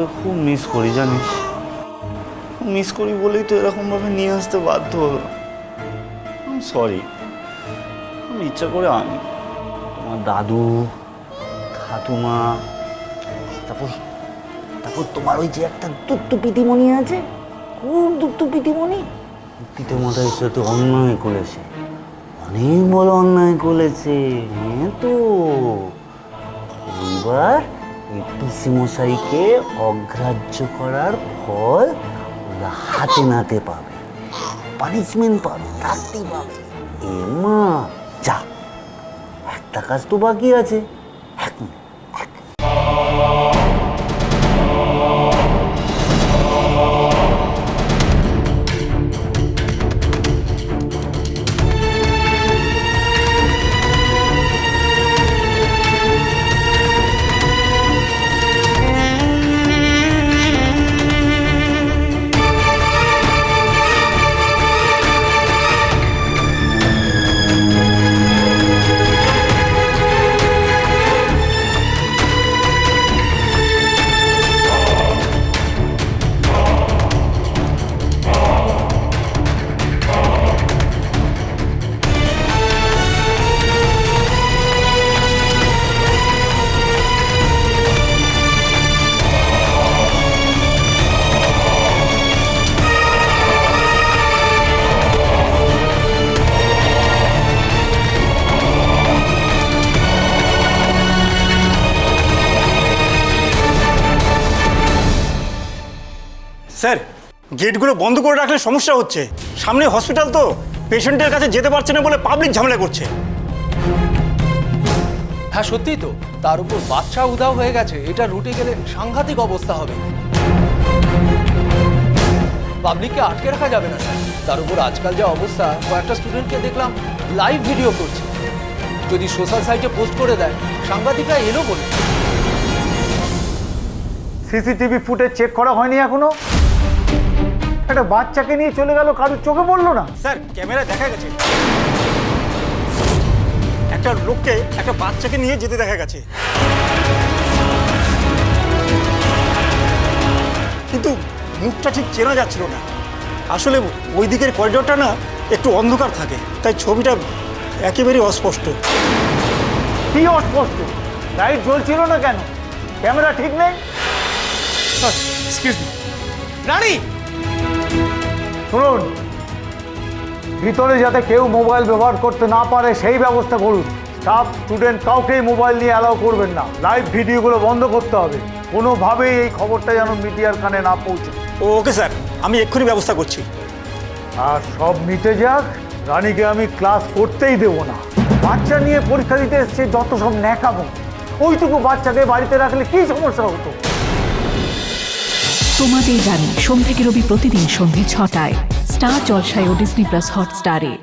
তোকে খুব মিস করি, জানিস। মিস করি বলেই তো এরকমভাবে নিয়ে আসতে বাধ্য হলো। সরি আমি ইচ্ছা করে আনি। তোমার দাদু, ঠাকুমা, তারপর তারপর তোমার ওই যে একটা দুত্তু পিতিমণি আছে? খুব দুত্তু পিতিমণি। পিতামাতার সাথে অন্যায় করেছে। অনেক বড় অন্যায় করেছে। হ্যাঁ তো। এইবার এই পিসিমশাইকে অগ্রাহ্য করার ফল ওরা হাতে নাতে পাবে। পানিশমেন্ট পাবে থাকতে পাবে। এ মা, যা, একটা কাজ তো বাকি আছে। স্যার গেটগুলো বন্ধ করে রাখলে সমস্যা হচ্ছে। সামনে হসপিটাল তো পেশেন্টের কাছে যেতে পারছে না বলে পাবলিক ঝামেলা করছে। হ্যাঁ সত্যিই তো তার উপর বাচ্চা উধাও হয়ে গেছে এটা রুটে গেলে সাংঘাতিক অবস্থা হবে। পাবলিককে আটকে রাখা যাবে না স্যার। তার উপর আজকাল যা অবস্থা কয়েকটা স্টুডেন্টকে দেখলাম লাইভ ভিডিও করছে। যদি সোশ্যাল সাইটে পোস্ট করে দেয় সাংবাদিকরা এলো বলে। সিসিটিভি ফুটেজ চেক করা হয়নি এখনও? একটা বাচ্চাকে নিয়ে চলে গেল কারোর চোখে পড়ল না। স্যার ক্যামেরা দেখা গেছে। একটা লোককে একটা বাচ্চাকে নিয়ে যেতে দেখা গেছে। কিন্তু মুখটা ঠিক চেনা যাচ্ছিল না। আসলে ওই দিকের করিডোরটা না একটু অন্ধকার থাকে তাই ছবিটা একেবারেই অস্পষ্ট। কি অস্পষ্ট? লাইট জ্বলছিল না কেন? ক্যামেরা ঠিক নেই? রানী! শুনুন ভিতরে যাতে কেউ মোবাইল ব্যবহার করতে না পারে সেই ব্যবস্থা করুন। স্টাফ স্টুডেন্ট কাউকেই মোবাইল নিয়ে অ্যালাউ করবেন না। লাইভ ভিডিওগুলো বন্ধ করতে হবে। কোনোভাবেই এই খবরটা যেন মিডিয়ার কানে না পৌঁছে। ওকে স্যার আমি এক্ষুনি ব্যবস্থা করছি। আর সব মিটে যাক রানীকে আমি ক্লাস করতেই দেব না। বাচ্চা নিয়ে পরীক্ষা দিতে এসছে যত সব ন্যাকামো। ওইটুকু বাচ্চাকে বাড়িতে রাখলে কি সমস্যা হতো? তোমাদের জানি সোম থেকে রবি প্রতিদিন সন্ধ্যে ছটায়। স্টার জলসায় ও ডিসনি প্লাস হটস্টারে।